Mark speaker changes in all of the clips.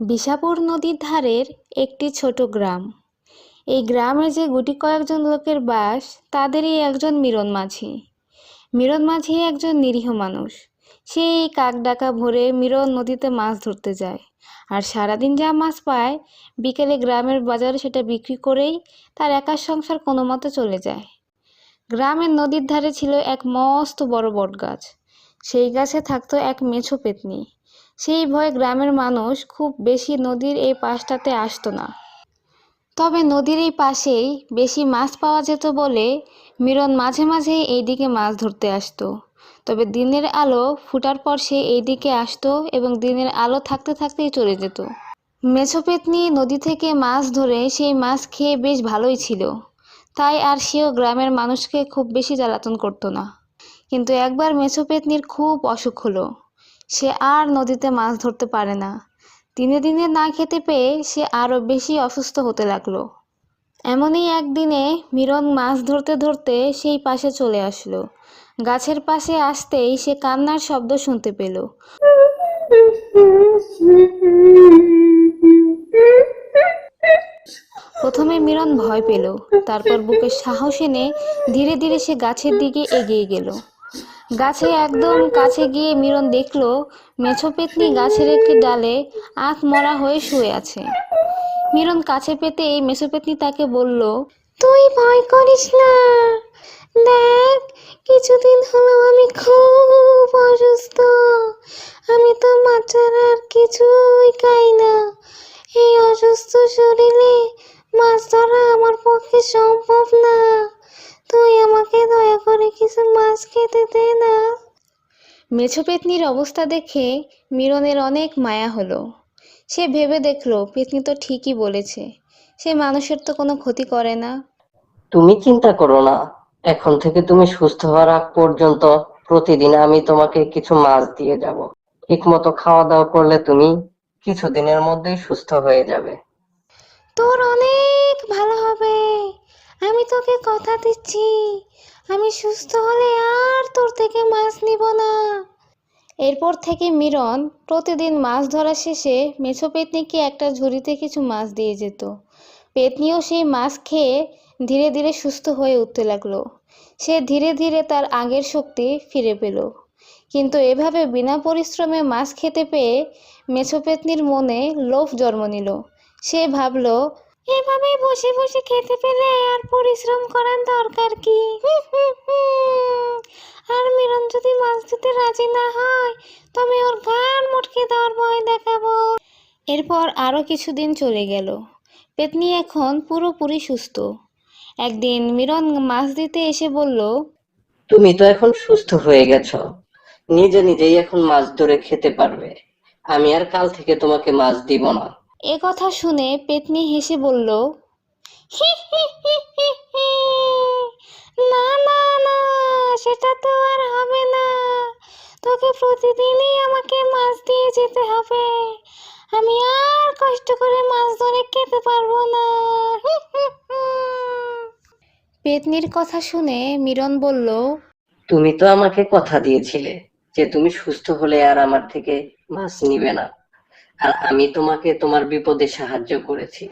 Speaker 1: বিশাপুর নদীর ধারের একটি ছোট গ্রাম। এই গ্রামে যে গুটি কয়েকজন লোকের বাস, তাদেরই একজন মিরন মাঝি। মিরন মাঝি একজন নিরীহ মানুষ। সে এই কাক ডাকা ভোরে মিরন নদীতে মাছ ধরতে যায়। আর সারাদিন যা মাছ পায়, বিকেলে গ্রামের বাজারে সেটা বিক্রি করেই তার একার সংসার কোনো মতে চলে যায়। গ্রামের নদীর ধারে ছিল এক মস্ত বড় বট গাছ সেই গাছে থাকতো এক মেছো পেতনি। সেই ভয়ে গ্রামের মানুষ খুব বেশি নদীর এই পাশটাতে আসতো না। তবে নদীর এই পাশেই বেশি মাছ পাওয়া যেত বলে মিরন মাঝে মাঝে এইদিকে মাছ ধরতে আসতো। তবে দিনের আলো ফুটার পর সে এইদিকে আসতো এবং দিনের আলো থাকতে থাকতেই চলে যেত। মেছো পেতনি নদী থেকে মাছ ধরে সেই মাছ খেয়ে বেশ ভালোই ছিল। তাই আর সেও গ্রামের মানুষকে খুব বেশি জ্বালাতন করতো না। কিন্তু একবার মেছোপেতনির খুব অসুখ হলো। সে আর নদীতে মাছ ধরতে পারে না। দিনে দিনে না খেতে পেয়ে সে আরও বেশি অসুস্থ হতে লাগল। এমনই একদিনে মিরন মাছ ধরতে ধরতে সেই পাশে চলে আসলো। গাছের পাশে আসতেই সে কান্নার শব্দ শুনতে পেল। প্রথমে মিরন ভয় পেল, তারপর বুকে সাহস এনে ধীরে ধীরে সে গাছের দিকে এগিয়ে গেল। গাছে একদম কাছে গিয়ে মিরন দেখল মেছো পেতনি গাছের একটি ডালে আখ মরা হয়ে শুয়ে আছে। মিরন কাছে পেতে এই মেছো পেতনি তাকে বলল, তুই ভয় করিস না। দেখ, কিছুদিন হলো আমি খুব অসুস্থ। আমি মেছো পেতনির অবস্থা দেখে মিরনের অনেক মায়া হলো। সে ভেবে দেখল পেতনি তো ঠিকই বলেছে সে মানুষের তো কোনো ক্ষতি করে না।
Speaker 2: তুমি চিন্তা করো না এখন থেকে তুমি সুস্থ হওয়ার আগ পর্যন্ত প্রতিদিন আমি তোমাকে কিছু মাছ দিয়ে যাব। ঠিক মতো খাওয়া দাওয়া করলে তুমি কিছুদিনের মধ্যেই সুস্থ হয়ে যাবে।
Speaker 1: তোর অনেক ভালো হবে। আমি তোকে কথা দিচ্ছি। আমি সুস্থ হলে আর তোর থেকে মাছ নিব না। এরপর থেকে মিরন প্রতিদিন মাছ ধরা শেষে মেছো পেতনিকে একটা ঝুড়িতে কিছু মাছ দিয়ে যেত। পেতনিও সেই মাছ খেয়ে ধীরে ধীরে সুস্থ হয়ে উঠতে লাগল। সে ধীরে ধীরে তার আগের শক্তি ফিরে পেল। কিন্তু এভাবে বিনা পরিশ্রমে মাছ খেতে পেয়ে মেছো পেতনির মনে লোভ জন্ম নিল। সে ভাবলো এভাবে বসে বসে খেতে পেলে আর পরিশ্রম করার দরকার কি? আর মিরন যদি মাছ দিতে রাজি না হয়, তবে ওর গান মটকে দেওয়ার ভয় দেখাবো। এরপর আরও কিছুদিন চলে গেল। পেতনি এখন পুরোপুরি সুস্থ। একদিন মিরন মাছ দিতে এসে বলল,
Speaker 2: তুমি তো এখন সুস্থ হয়ে গেছো। নিজে নিজেই এখন মাছ ধরে খেতে পারবে। আমি আর কাল থেকে তোমাকে মাছ দিব না।
Speaker 1: এ কথা শুনে পেতনি হেসে বলল না না না, সেটা তো আর হবে না। তোকে প্রতিদিনই আমাকে মাছ দিয়ে যেতে হবে। আমি আর কষ্ট করে মাছ ধরে খেতে পারব না। পেতনির কথা শুনে মিরন বলল,
Speaker 2: তুমি তো আমাকে কথা দিয়েছিলে যে তুমি সুস্থ হলে আর আমার থেকে মাছ নিবে না। আমি তোমাকে তোমার বিপদে সাহায্য করেছি।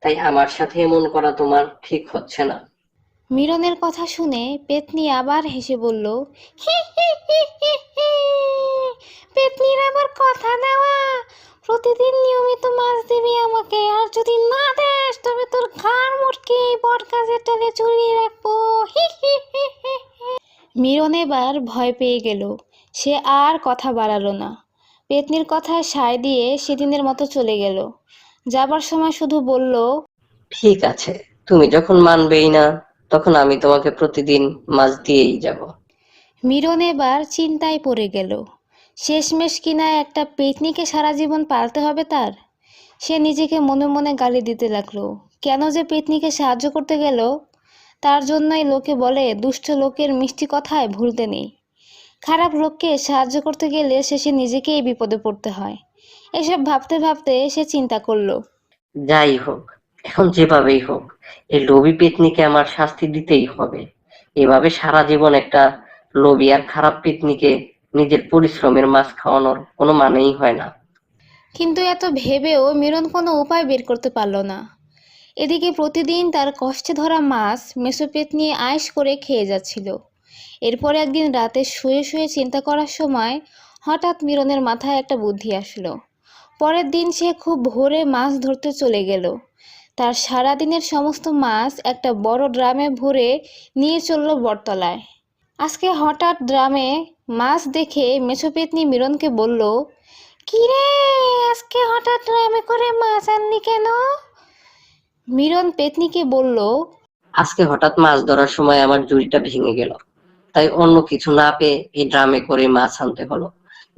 Speaker 2: তাই আমার সাথে এমন করা তোমার ঠিক হচ্ছে না।
Speaker 1: মিরনের কথা শুনে পেতনি আবার হেসে বলল পেতনির আবার কথা দেওয়া। প্রতিদিন নিয়মিত মাছ দিবি আমাকে, আর যদি না দেস, তবে তোর ঘাড় মুটকে বট গাছের ডালে রাখব। মিরন এবার ভয় পেয়ে গেল। সে আর কথা বাড়ালো না। পেতনির কথায় সায় দিয়ে সেদিনের মতো চলে গেল। যাবার সময় শুধু বলল
Speaker 2: ঠিক আছে তুমি যখন মানবেই না তখন আমি তোমাকে প্রতিদিন মাছ দিয়েই যাব।
Speaker 1: মিরন এবার চিন্তায় পড়ে গেল। শেষমেশ কিনা একটা পেতনিকে সারা জীবন পালতে হবে তার? সে নিজেকে মনে মনে গালি দিতে লাগল। কেন যে পেতনিকে সাহায্য করতে গেল তার জন্যই লোকে বলে দুষ্ট লোকের মিষ্টি কথায় ভুলতে নেই। খারাপ লোককে সাহায্য করতে গেলে শেষে নিজেকেই বিপদে পড়তে হয়। এসব ভাবতে ভাবতে সে চিন্তা করল
Speaker 2: যাই হোক এখন যেভাবেই হোক এই লোভী পেতনিকে আমার শাস্তি দিতেই হবে। এভাবে সারা জীবন একটা লোভী আর খারাপ পেতনিকে নিজের পরিশ্রমের মাছ খাওয়ানোর কোনো মানেই হয় না।
Speaker 1: কিন্তু এত ভেবেও মিরন কোনো উপায় বের করতে পারল না। এদিকে প্রতিদিন তার কষ্টে ধরা মাছ মেসোপেত নিয়ে আয়েশ করে খেয়ে যাচ্ছিল। এরপর একদিন রাতে শুয়ে শুয়ে চিন্তা করার সময় হঠাৎ মিরনের মাথায় একটা বুদ্ধি আসলো। পরের দিন সে খুব ভোরে মাছ ধরতে চলে গেল। তার সারাদিনের সমস্ত মাছ একটা বড় ড্রামে ভরে নিয়ে চলল বটতলায়। আজকে হঠাৎ ড্রামে মাছ দেখে মেছোপেতনি মিরনকে বলল কিরে আজকে হঠাৎ ড্রামে করে মাছ আনলি কেন? মিরন পেতনিকে বলল,
Speaker 2: আজকে হঠাৎ মাছ ধরার সময় আমার জুড়িটা ভেঙে গেল। তাই অন্য কিছু না পেয়ে এই ড্রামে করে মাছ আনতে হলো।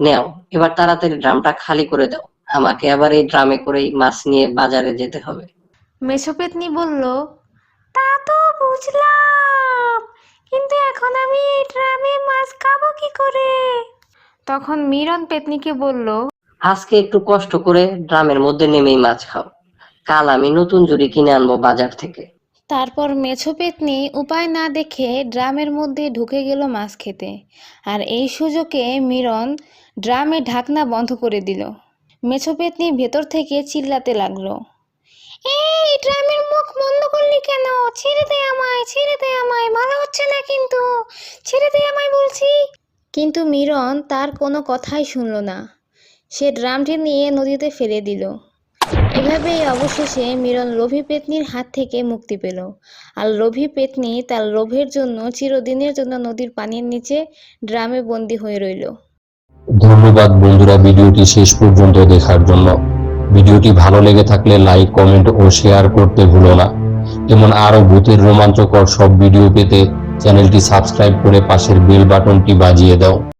Speaker 2: নেও এবার তাড়াতাড়ি ড্রামটা খালি করে দাও। আমাকে আবার এই ড্রামে করেই মাছ নিয়ে বাজারে যেতে হবে।
Speaker 1: মেছোপেতনি বলল তা তো বুঝলাম কিন্তু এখন আমি এই ড্রামে মাছ খাব কি করে? তখন মিরন পেতনিকে বলল
Speaker 2: আজকে একটু কষ্ট করে ড্রামের মধ্যে নেমেই মাছ খাও। কাল আমি নতুন জুড়ি কিনে আনব বাজার থেকে।
Speaker 1: তারপর মেছো পেতনি উপায় না দেখে ড্রামের মধ্যে ঢুকে গেল মাছ খেতে। আর এই সুযোগে মিরন ড্রামে ঢাকনা বন্ধ করে দিল। মেছো পেতনি ভেতর থেকে চিল্লাতে লাগল। এই, ড্রামের মুখ বন্ধ করলি কেন? ছেড়ে দে আমায়, ছেড়ে দে আমায়, ভালো হচ্ছে না কিন্তু। ছেড়ে দে আমায় বলছি। কিন্তু মিরন তার কোনো কথাই শুনলো না। সে ড্রামটি নিয়ে নদীতে ফেলে দিল। এভাবেই অবশেষে মিরন লোভী পেতনির হাত থেকে মুক্তি পেল। আর লোভী পেতনি তার লোভের জন্য, চিরদিনের জন্য নদীর পানির নিচে ড্রামে বন্দি হয়ে রইল।
Speaker 3: ধন্যবাদ বন্ধুরা ভিডিওটি শেষ পর্যন্ত দেখার জন্য। ভিডিওটি ভালো লেগে থাকলে লাইক, কমেন্ট ও শেয়ার করতে ভুলো না। এমন আরও ভূতের রোমাঞ্চকর সব ভিডিও পেতে চ্যানেলটি সাবস্ক্রাইব করে পাশের বেল বাটনটি বাজিয়ে দাও।